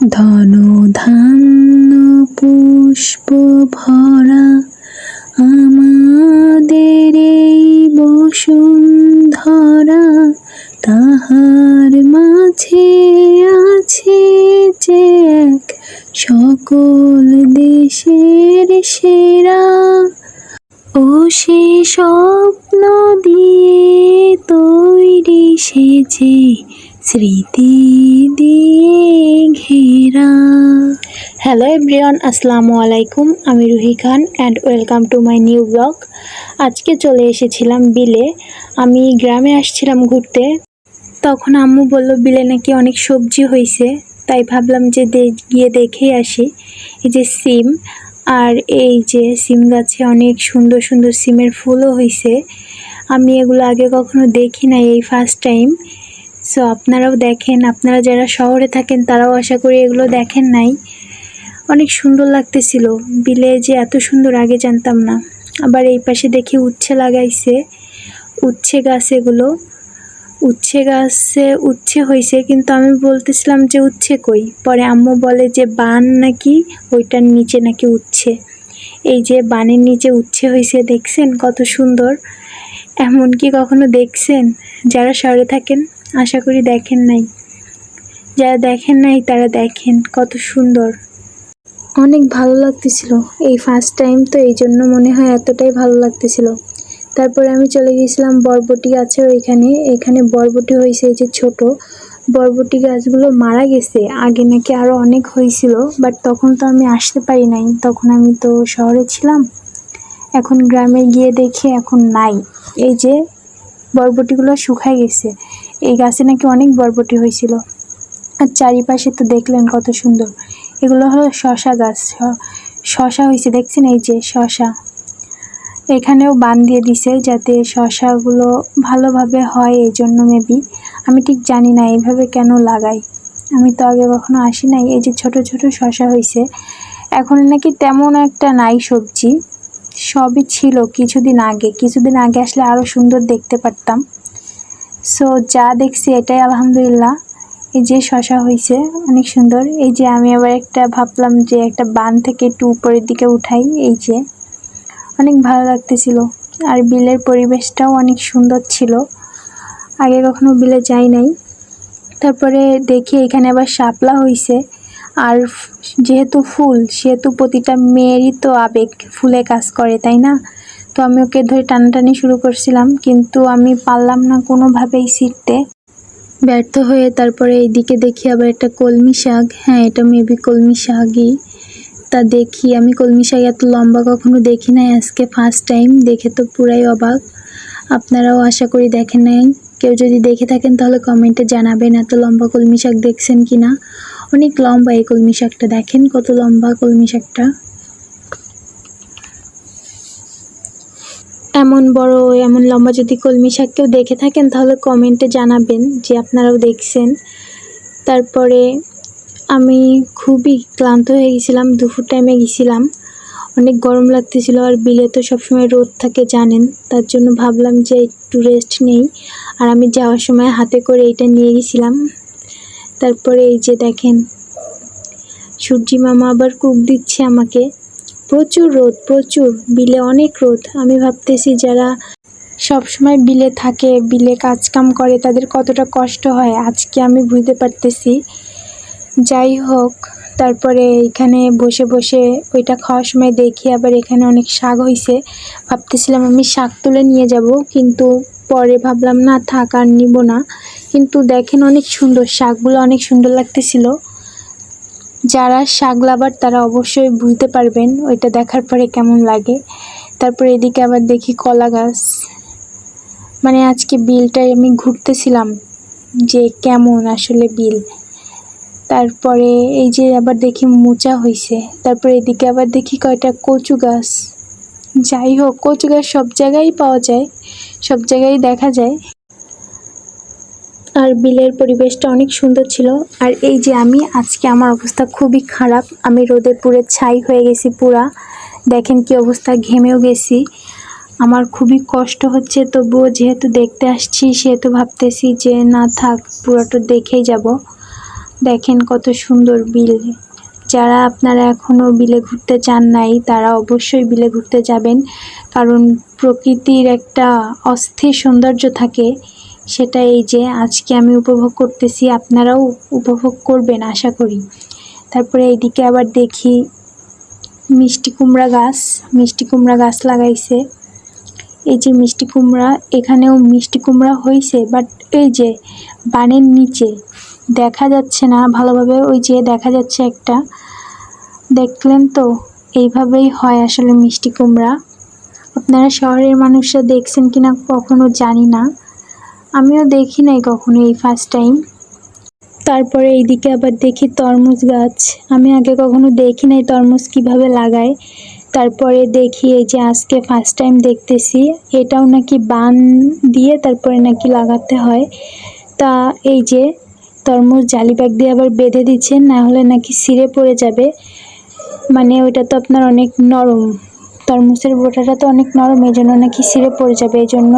ধন ধান্য পুষ্প ভরা আমাদের এই বসুন্ধরা তাহার মাঝে আছে যে এক সকল দেশের সেরা। ও সে স্বপ্ন দিয়ে তৈরি সেজে স্মৃতি দিয়ে ঘেরা। হ্যালো এভরিওয়ান আসসালামু আলাইকুম আমি Ruhi Khan and welcome to my new blog আজকে চলে এসেছিলাম বিলে। আমি গ্রামে আসছিলাম ঘুরতে। তখন আম্মু বলল, বিলে নাকি অনেক সবজি হয়েছে তাই ভাবলাম যে গিয়ে দেখেই আসি। এই যে সিম আর এই যে সিম গাছে অনেক সুন্দর সুন্দর সিমের ফুলও হয়েছে আমি এগুলো আগে কখনো দেখি নাই এই ফার্স্ট টাইম সো আপনারাও দেখেন। আপনারা যারা শহরে থাকেন, তারাও আশা করি এগুলো দেখেন নাই। অনেক সুন্দর লাগতেছিল। বিলে যে এত সুন্দর আগে জানতাম না। আবার এই পাশে দেখি উচ্ছে লাগাইছে। উচ্ছে গাছ এগুলো। উচ্ছে গাছে উচ্ছে হয়েছে কিন্তু আমি বলতেছিলাম যে উচ্ছে কই? পরে আম্মু বলে যে বান নাকি, ওইটার নিচে নাকি উচ্ছে। এই যে বানের নিচে উচ্ছে হয়েছে দেখছেন কত সুন্দর? এমন কি কখনো দেখছেন? যারা শহরে থাকেন, আশা করি দেখেন নাই। যারা দেখেন নাই, তারা দেখেন কত সুন্দর। অনেক ভালো লাগতেছিল। এই ফার্স্ট টাইম তো এই জন্য মনে হয় এতটাই ভালো লাগতেছিল। তারপরে আমি চলে গিয়েছিলাম বরবটি গাছের ওইখানে। এখানে বরবটি হয়েছে এই যে ছোট। বরবটি গাছগুলো মারা গেছে। আগে নাকি আরও অনেক হয়েছিল বাট তখন তো আমি আসতে পারি নাই। তখন আমি তো শহরে ছিলাম। এখন গ্রামে গিয়ে দেখি এখন নাই। এই যে বরবটিগুলো শুকায় গেছে। এই গাছে নাকি অনেক বরবটি হয়েছিল। আর চারিপাশে তো দেখলেন কত সুন্দর। এগুলো হলো শশা গাছ। শশা হয়েছে দেখছেন এই যে শশা। এখানেও বান দিয়ে দিছে যাতে শশাগুলো ভালোভাবে হয়, এই জন্য মেবি আমি ঠিক জানি না এইভাবে কেন লাগাই। আমি তো আগে কখনো আসি নাই, এই যে ছোট ছোট শশা হয়েছে এখন নাকি তেমন একটা নাই সবজি। সবই ছিল কিছুদিন আগে। কিছুদিন আগে আসলে আরও সুন্দর দেখতে পারতাম। সো যা দেখছি এটাই আলহামদুলিল্লাহ। এই যে শশা হয়েছে অনেক সুন্দর। এই যে আমি আবার একটা ভাবলাম যে একটা বান থেকে একটু উপরের দিকে উঠাই, এই যে। অনেক ভালো লাগতেছিল। আর বিলের পরিবেশটাও অনেক সুন্দর ছিল। আগে কখনো বিলে যাই নাই। তারপরে দেখি এখানে আবার শাপলা হয়েছে আর যেহেতু ফুল, সেহেতু প্রতিটা মেয়েরই তো আবেগ, ফুলে কাজ করে, তাই না? তো আমি ওকে ধরে টানাটানি শুরু করছিলাম, কিন্তু আমি পারলাম না কোনোভাবেই ছিটতে ব্যর্থ হয়ে তারপরে এইদিকে দেখি আবার একটা কলমি শাক। হ্যাঁ এটা মেবি কলমি শাকই। তা দেখি, আমি কলমি শাক এত লম্বা কখনো দেখি নাই, আজকে ফার্স্ট টাইম দেখে তো পুরাই অবাক। আপনারাও আশা করি দেখেন নাই। কেউ যদি দেখে থাকেন তাহলে কমেন্টে জানাবেন এত লম্বা কলমি শাক দেখছেন কি না অনেক লম্বা এই কলমি শাকটা, দেখেন কত লম্বা কলমি শাকটা। এমন বড়, এমন লম্বা যদি কলমি শাক কেউ দেখে থাকেন, তাহলে কমেন্টে জানাবেন যে আপনারাও দেখছেন। তারপরে আমি খুবই ক্লান্ত হয়ে গেছিলাম, দুপুর টাইমে গেছিলাম। অনেক গরম লাগতেছিল আর বিলে তো সবসময় রোদ থাকে, জানেন। তার জন্য ভাবলাম যে একটু রেস্ট নেই। আর আমি যাওয়ার সময় হাতে করে এটা নিয়ে গেছিলাম। তারপরে এই যে দেখেন, সূর্যি মামা আবার কুক দিচ্ছে আমাকে। প্রচুর রোদ, প্রচুর। বিলে অনেক রোদ। আমি ভাবতেছি যারা সব সময় বিলে থাকে, বিলে কাজ কাম করে, তাদের কতটা কষ্ট হয়, আজকে আমি বুঝতে পারতেছি। যাই হোক, তারপরে এখানে বসে বসে ওইটা খাওয়ার সময় দেখি, আবার এখানে অনেক শাক হয়েছে ভাবতেছিলাম আমি শাক তুলে নিয়ে যাব, কিন্তু পরে ভাবলাম, না, থাক, আর নিব না। কিন্তু দেখেন অনেক সুন্দর, শাকগুলো অনেক সুন্দর লাগতেছিল। যারা শাক লাভার, তারা অবশ্যই বুঝতে পারবেন ওইটা দেখার পরে কেমন লাগে। তারপরে এদিকে আবার দেখি কলা গাছ। মানে আজকে বিলটাই আমি ঘুরতেছিলাম যে কেমন আসলে বিল। তারপরে এই যে আবার দেখি মোচা হইছে। তারপরে এদিকে আবার দেখি কয়টা কচু গাছ। যাই হোক, কচু গাছ সব জায়গায় পাওয়া যায়, সব জায়গায় দেখা যায়। আর বিলের পরিবেশটা অনেক সুন্দর ছিল। আর এই যে আমি, আজকে আমার অবস্থা খুবই খারাপ। আমি রোদে পুরে ছাই হয়ে গেছি পুরা। দেখেন কি অবস্থা, ঘেমেও গেছি। আমার খুবই কষ্ট হচ্ছে, তবুও যেহেতু দেখতে আসছি, সেহেতু ভাবতেছি যে না থাক, পুরোটা দেখেই যাব। দেখেন কত সুন্দর বিল। যারা আপনারা এখনও বিলে ঘুরতে চান নাই, তারা অবশ্যই বিলে ঘুরতে যাবেন। কারণ প্রকৃতির একটা অস্থির সৌন্দর্য থাকে। সেটা এই যে আজকে আমি উপভোগ করতেছি, আপনারাও উপভোগ করবেন আশা করি। তারপরে এইদিকে আবার দেখি মিষ্টি কুমড়া গাছ, মিষ্টি কুমড়া গাছ লাগাইছে। এই যে মিষ্টি কুমড়া, এখানেও মিষ্টি কুমড়া হয়েছে বাট এই যে বানের নিচে দেখা যাচ্ছে না, ভালোভাবে ওই যে দেখা যাচ্ছে একটা। দেখলেন তো, এইভাবেই হয় আসলে মিষ্টি কুমড়া। আপনারা শহরের মানুষরা দেখছেন কিনা কখনো জানি না। আমিও দেখি নাই কখনো এই ফার্স্ট টাইম তারপরে এইদিকে আবার দেখি তরমুজ গাছ। আমি আগে কখনো দেখি নাই তরমুজ কীভাবে লাগায়। তারপরে দেখি এই যে আজকে ফার্স্ট টাইম দেখতেছি, এটাও নাকি বান দিয়ে তারপরে নাকি লাগাতে হয়। তা এই যে তরমুজ জালি ব্যাগ দিয়ে আবার বেঁধে দিচ্ছেন, না হলে নাকি ছিঁড়ে পড়ে যাবে। মানে ওইটা তো আপনার অনেক নরম। তরমুজের বোটাটা তো অনেক নরম এই জন্য নাকি ছিঁড়ে পড়ে যাবে। এই জন্য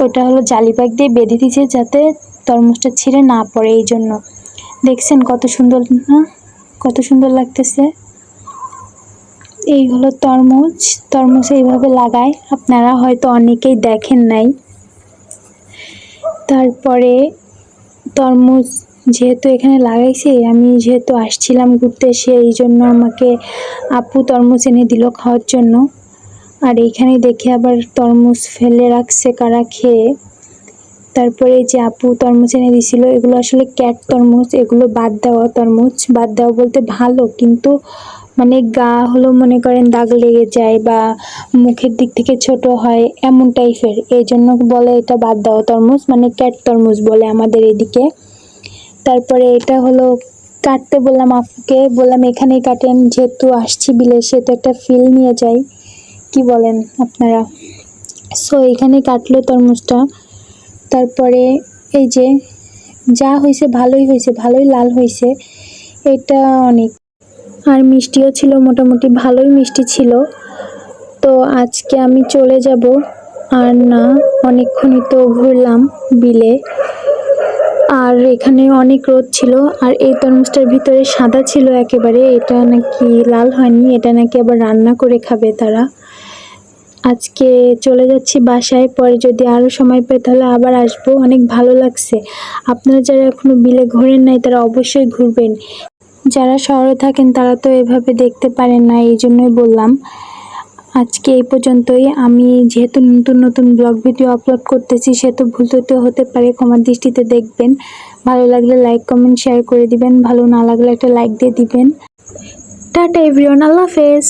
ওটা হলো জালি ব্যাগ দিয়ে বেঁধে দিয়েছে যাতে তরমুজটা ছিঁড়ে না পড়ে এই জন্য। দেখছেন কত সুন্দর না কত সুন্দর লাগতেছে। এই হলো তরমুজ। তরমুজ এইভাবে লাগায়। আপনারা হয়তো অনেকেই দেখেন নাই। তারপরে তরমুজ যেহেতু এখানে লাগাইছে, আমি যেহেতু আসছিলাম ঘুরতে, সেই জন্য আমাকে আপু তরমুজ এনে দিল খাওয়ার জন্য। আর এইখানে দেখে আবার তরমুজ ফেলে রাখছে কারা খেয়ে। তারপরে যে আপু তরমুজ এনে দিছিল, এগুলো আসলে ক্যাট তরমুজ, এগুলো বাদ দেওয়া তরমুজ। বাদ দেওয়া বলতে ভালো, কিন্তু মানে গা হলো মনে করেন দাগ লেগে যায় বা মুখের দিক থেকে ছোট হয়, এমন টাইপের। এই জন্য বলে এটা বাদ দেওয়া তরমুজ মানে ক্যাট তরমুজ বলে আমাদের এদিকে। তারপরে এটা হলো কাটতে বললাম আপুকে, বললাম এখানেই কাটেন, যেহেতু আসছি বিলে সেহেতু একটা ফিল নিয়ে যাই। কি বলেন আপনারা? সো এখানে কাটলো তরমুজটা। তারপরে এই যে যা হয়েছে ভালোই হয়েছে, ভালোই লাল হয়েছে, এটা অনেক। আর মিষ্টিও ছিল, মোটামুটি ভালোই মিষ্টি ছিল। তো আজকে আমি চলে যাব। আর না, অনেকক্ষণই তো ঘুরলাম বিলে। আর এখানে অনেক রোদ ছিল, আর এই তরমুজটার ভিতরে সাদা ছিল একেবারে। এটা নাকি লাল হয়নি, এটা নাকি আবার রান্না করে খাবে তারা। আজকে চলে যাচ্ছি বাসায়, পরে যদি আরও সময় পাই তাহলে আবার আসব, অনেক ভালো লাগছে। আপনারা যারা এখনও বিলে ঘোরেন নাই, তারা অবশ্যই ঘুরবেন। যারা শহরে থাকেন, তারা তো এভাবে দেখতে পারেন না, এই জন্যই বললাম। আজকে এই পর্যন্তই। আমি যেহেতু নতুন নতুন ব্লগ ভিডিও আপলোড করতেছি সেহেতু ভুল ত্রুটি হতে পারে ক্ষমার দৃষ্টিতে দেখবেন। ভালো লাগলে লাইক কমেন্ট শেয়ার করে দিবেন। ভালো না লাগলে একটা লাইক দিয়ে দিবেন। টাটা এভরিওয়ান আল্লাহ হাফেজ।